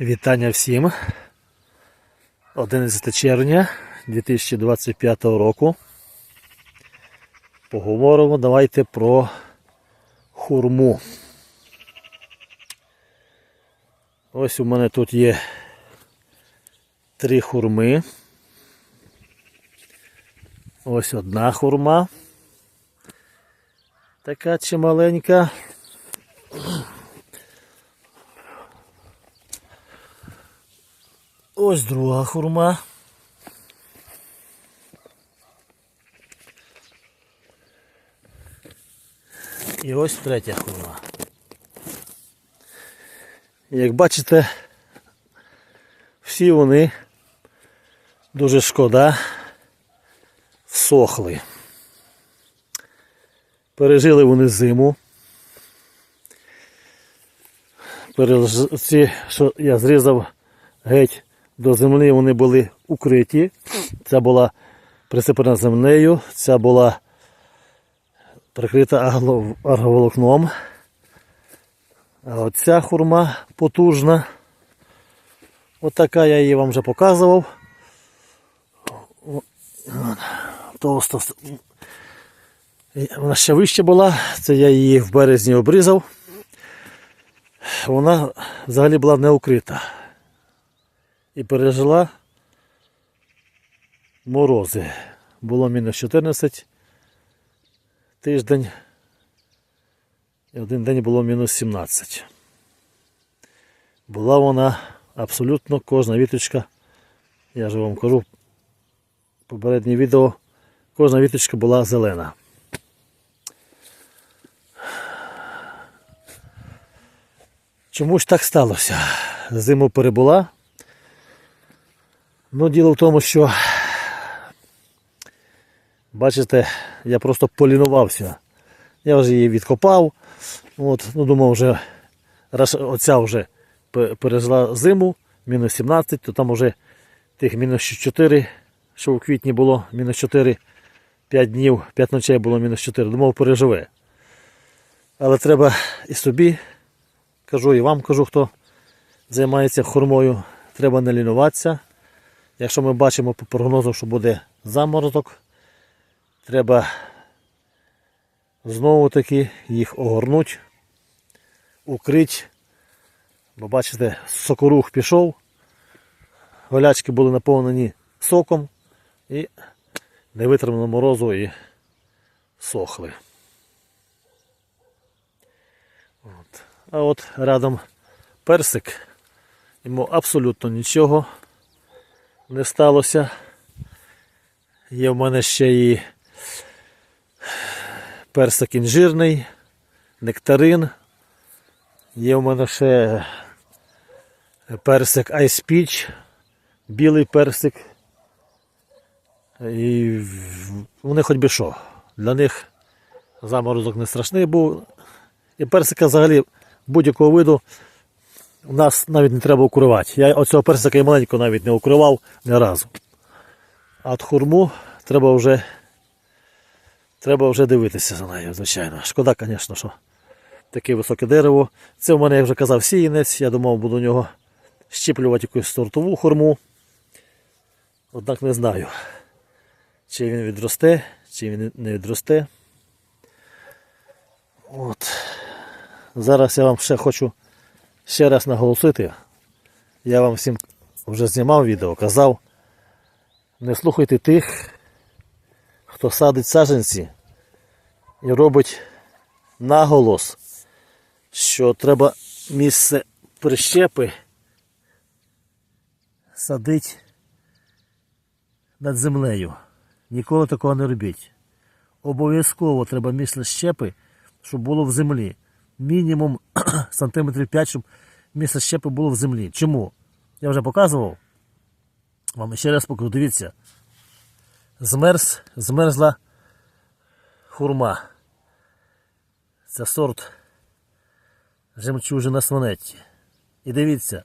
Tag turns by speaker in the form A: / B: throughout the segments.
A: Вітання всім. 11 червня 2025 року. Поговоримо давайте про хурму. Ось у мене тут є три хурми. Ось одна хурма. Така чималенька. Ось друга хурма. І ось третя хурма. Як бачите, всі вони дуже шкода всохли. Пережили вони зиму. Переж- Ці, що я зрізав геть до землі, вони були укриті. Ця була присипана землею, ця була прикрита агроволокном. А оця хурма потужна. Отака я її вам вже показував. Товсто. Вона ще вище була, це я її в березні обрізав. Вона взагалі була не укрита. І пережила морози. Було мінус 14 тиждень. І один день було мінус 17. Була вона абсолютно кожна віточка. Я ж вам кажу, попереднє відео, кожна віточка була зелена. Чому ж так сталося? Зиму перебула. Ну, діло в тому, що, бачите, я просто полінувався. Я вже її відкопав. От, ну, думав, вже, оця вже пе- пережила зиму, мінус 17, то там вже тих мінус 4, що у квітні було, мінус 4, 5 днів, 5 ночей було мінус 4. Думав, переживе. Але треба і собі, кажу, і вам кажу, хто займається хурмою, треба не лінуватися. Якщо ми бачимо по прогнозу, що буде заморозок, треба знову таки їх огорнуть, укрить. Бо бачите, сокорух пішов, голячки були наповнені соком і не витримано морозу і сохли. От. А от рядом персик, йому абсолютно нічого не сталося. Є в мене ще і персик інжирний, нектарин. Є в мене ще персик Ice Peach, білий персик. І вони хоч би що. Для них заморозок не страшний був. І персика взагалі будь-якого виду у нас навіть не треба укривати. Я оцього персика і маленького навіть не укривав ні разу. А от хурму треба вже, треба вже дивитися за нею, звичайно. Шкода, звісно, що таке високе дерево. Це в мене, як вже казав, сіянець. Я думав, буду у нього щіплювати якусь сортову хурму. Однак не знаю, чи він відросте, чи він не відросте. От. Зараз я вам ще хочу ще раз наголосити. Я вам всім вже знімав відео, казав. Не слухайте тих, хто садить саджанці і робить наголос, що треба місце прищепи садити над землею. Ніколи такого не робіть. Обов'язково треба місце щепи, щоб було в землі. Мінімум сантиметрів 5, щоб місце щепи було в землі. Чому? Я вже показував. Вам ще раз покажу, дивіться. Змерз, змерзла хурма. Це сорт жемчужина сванетті. І дивіться,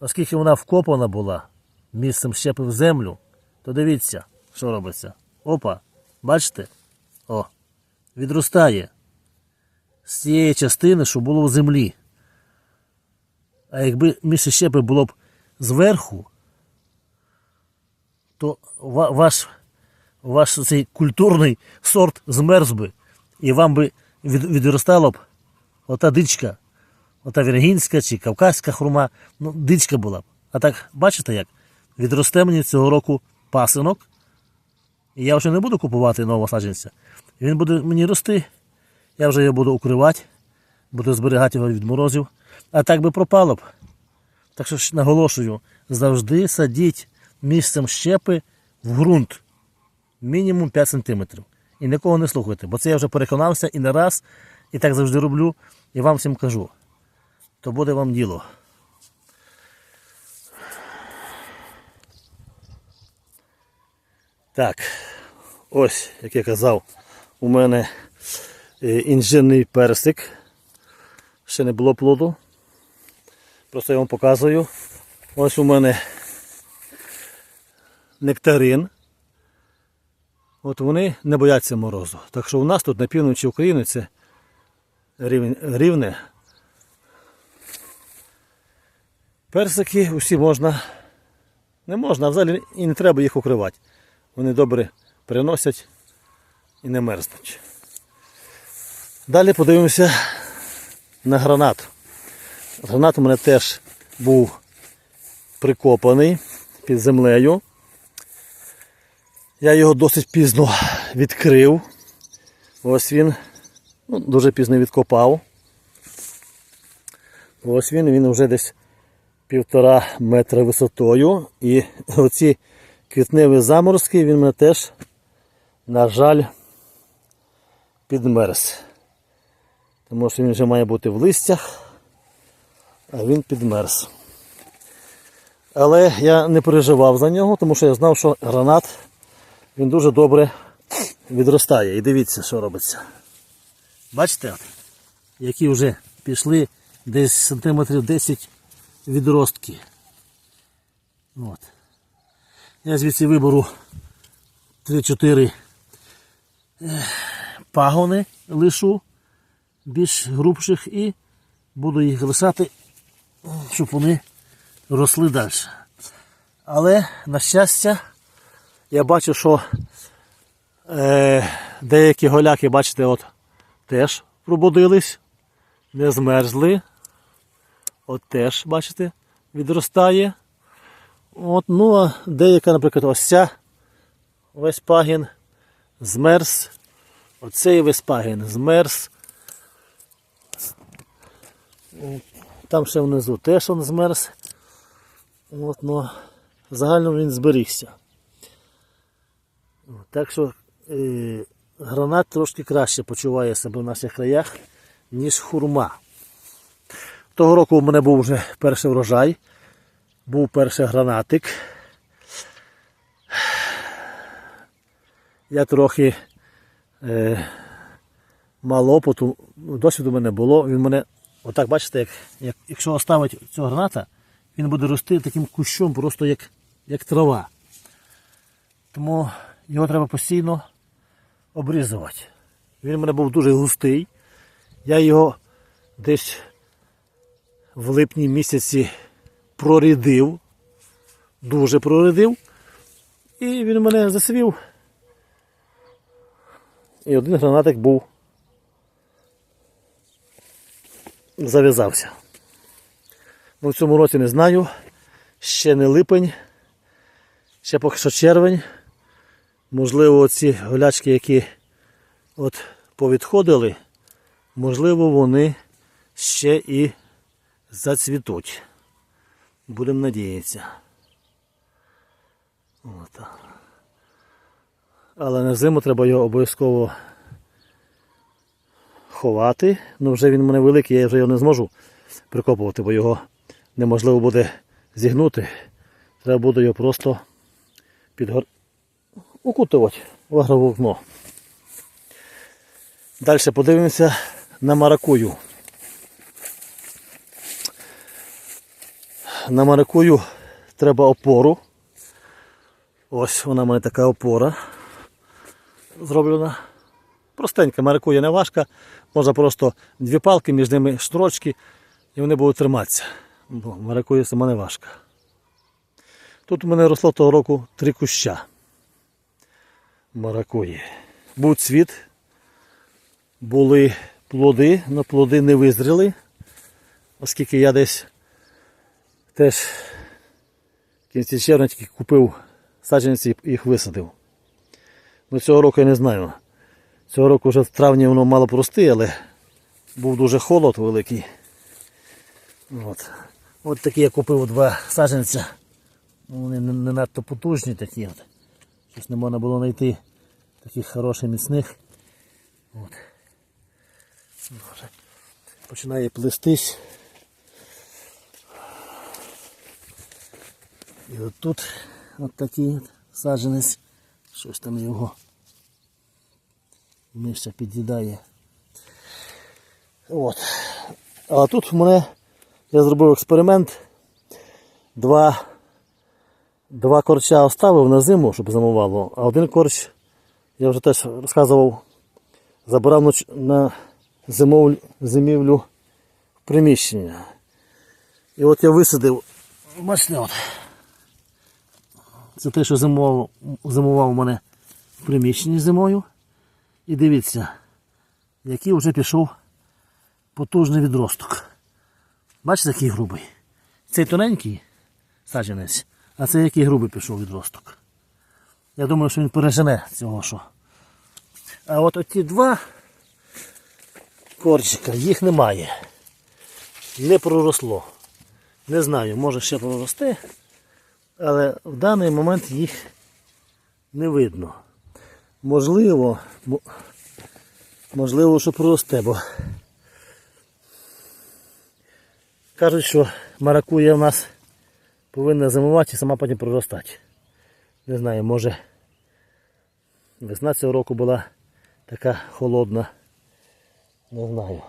A: оскільки вона вкопана була місцем щепи в землю, то дивіться, що робиться. Опа, бачите? О, відростає з цієї частини, що було в землі. А якби місце щепи було б зверху, то ваш, ваш цей культурний сорт змерз би, і вам би відростала б ота дичка, ота віргінська чи кавказька хурма, ну, дичка була б. А так, бачите як? Відросте мені цього року пасинок, і я вже не буду купувати нового саджанця. Він буде мені рости, я вже його буду укривати, буду зберігати його від морозів. А так би пропало б. Так що ж наголошую, завжди садіть місцем щепи в ґрунт мінімум 5 см. І нікого не слухайте, бо це я вже переконався і не раз, і так завжди роблю, і вам всім кажу. То буде вам діло. Так, ось, як я казав, у мене інжирний персик. Ще не було плоду. Просто я вам показую. Ось у мене нектарин. От вони не бояться морозу. Так що у нас тут на півночі України це рівне. Персики усі можна. Не можна, а взагалі і не треба їх укривати. Вони добре переносять і не мерзнуть. Далі подивимося на гранат. Гранат у мене теж був прикопаний під землею. Я його досить пізно відкрив. Ось він ну, дуже пізно відкопав. Ось він, він вже десь півтора метра висотою. І оці квітневі заморозки він мене теж, на жаль, підмерз. Тому що він вже має бути в листях, а він підмерз. Але я не переживав за нього, тому що я знав, що гранат він дуже добре відростає. І дивіться, що робиться. Бачите, які вже пішли десь сантиметрів 10 відростки. От. Я звідси виберу 3-4 е, пагони лишу більш грубших і буду їх лишати, щоб вони росли далі. Але, на щастя, я бачу, що е, деякі голяки, бачите, от теж пробудились, не змерзли. От теж, бачите, відростає. От, ну а деяка, наприклад, ось ця весь пагін змерз. Оцей весь пагін змерз. Там ще внизу теж він змерз. От, ну, загально він зберігся. Так що е, гранат трошки краще почуває себе в наших краях, ніж хурма. Того року у мене був вже перший врожай, був перший гранатик. Я трохи е, мало опиту, досвіду в мене було. Він мене, отак бачите, як, як, якщо оставити цього граната, він буде рости таким кущом, просто як, як трава. Тому його треба постійно обрізувати. Він у мене був дуже густий. Я його десь в липні місяці прорідив, дуже прорідив, і він мене засвів. І один гранатик був зав'язався. Ну, в цьому році не знаю. Ще не липень, ще поки що червень. Можливо, ці голячки, які от повідходили, можливо, вони ще і зацвітуть. Будемо надіятися. Але на зиму треба його обов'язково ховати. Ну вже він мене великий, я вже його не зможу прикопувати, бо його неможливо буде зігнути. Треба буде його просто підгор... укутувати в агроволокно. Далі подивимося на маракую. На маракую треба опору. Ось вона в мене така опора зроблена. Простенька, маракуя не важка. Можна просто дві палки, між ними шнурочки, і вони будуть триматися. Бо маракуя сама не важка. Тут у мене росло того року три куща маракуї. Був цвіт, були плоди, але плоди не визріли, оскільки я десь теж в кінці червня тільки купив саджанці і їх висадив. Ну цього року я не знаю. Цього року вже в травні воно мало прости, але був дуже холод великий. От. От такі я купив два саджанця. Вони не, надто потужні такі. От. Щось не можна було знайти таких хороших міцних. От. Починає плестись. І от тут от такий от саджанець. Щось там його миша під'їдає. От. А тут в мене я зробив експеримент. Два, два корча оставив на зиму, щоб зимувало, а один корч, я вже теж розказував, забирав на зимовлю, зимівлю в приміщення. І от я висадив, бачите, от. Це те, що зимував, зимував у мене в приміщенні зимою. І дивіться, який вже пішов потужний відросток. Бачите, який грубий? Цей тоненький саджанець, а цей який грубий пішов відросток. Я думаю, що він пережене цього що. А от оті два корчика, їх немає. Не проросло. Не знаю, може ще проросте, але в даний момент їх не видно. Можливо, можливо, що проросте, бо кажуть, що маракуя в нас повинна зимувати і сама потім проростати. Не знаю, може весна цього року була така холодна. Не знаю.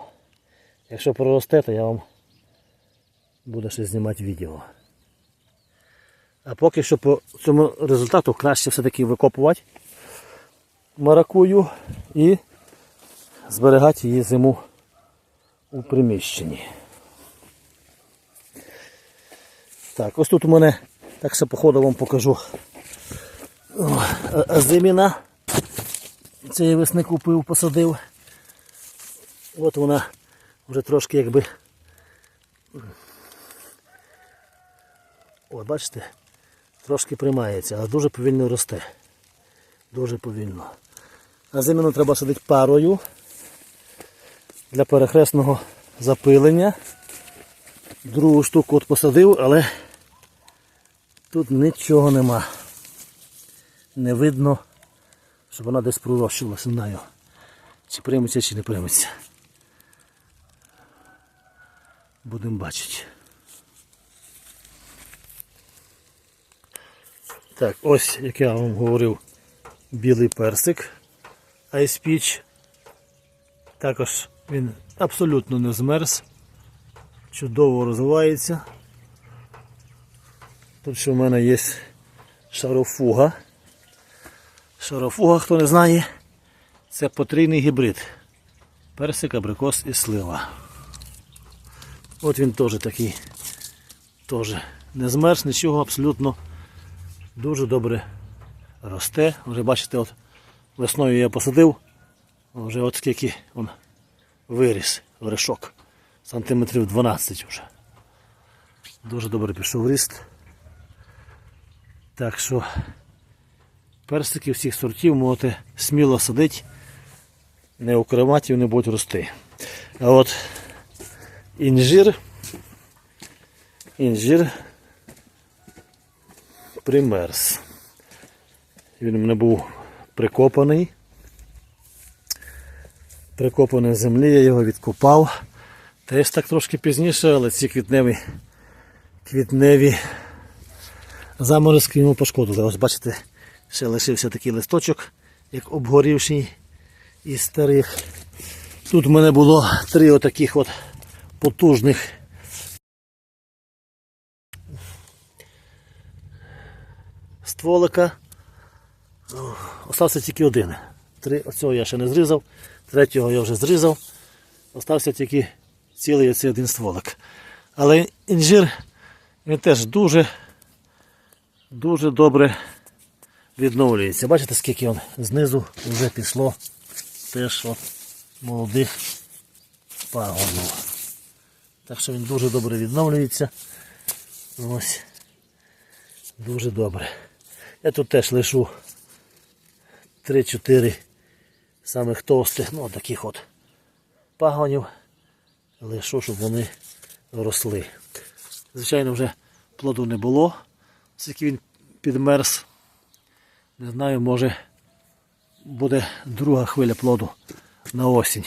A: Якщо проросте, то я вам буду ще знімати відео. А поки що по цьому результату краще все-таки викопувати маракую і зберігати її зиму у приміщенні. Так, ось тут у мене, так ще по ходу вам покажу зиміна. Я весни купив, посадив. От вона вже трошки якби. От, бачите, трошки приймається, але дуже повільно росте. Дуже повільно. А зиміну треба садити парою для перехресного запилення. Другу штуку от посадив, але тут нічого нема. Не видно, щоб вона десь пророщувалася, не знаю. Чи прийметься, чи не прийметься. Будемо бачити. Так, ось, як я вам говорив, білий персик Ice Peach. Також він абсолютно не змерз. Чудово розвивається. Тут ще в мене є шарофуга. Шарофуга, хто не знає, це потрійний гібрид. Персик, абрикос і слива. От він теж такий, теж не змерз, нічого абсолютно дуже добре росте. Вже бачите, от весною я посадив, вже от скільки він виріс вершок. Сантиметрів 12 вже. Дуже добре пішов ріст. Так що персики всіх сортів можете сміло садити, не укривати, вони будуть рости. А от інжир, інжир примерз. Він у мене був прикопаний. Прикопаний в землі, я його відкопав. Теж так трошки пізніше, але ці квітневі, квітневі заморозки йому пошкодили. Ось бачите, ще лишився такий листочок, як обгорівший із старих. Тут в мене було три отаких от потужних стволика. Остався тільки один. Три, оцього я ще не зрізав, третього я вже зрізав. Остався тільки цілий оцей один стволик. Але інжир він теж дуже, дуже добре відновлюється. Бачите, скільки він знизу вже пішло теж от молодих пагонів. Так що він дуже добре відновлюється. Ось. Дуже добре. Я тут теж лишу 3-4 самих товстих, ну таких от пагонів. Лишу, щоб вони росли. Звичайно, вже плоду не було, оскільки він підмерз. Не знаю, може буде друга хвиля плоду на осінь.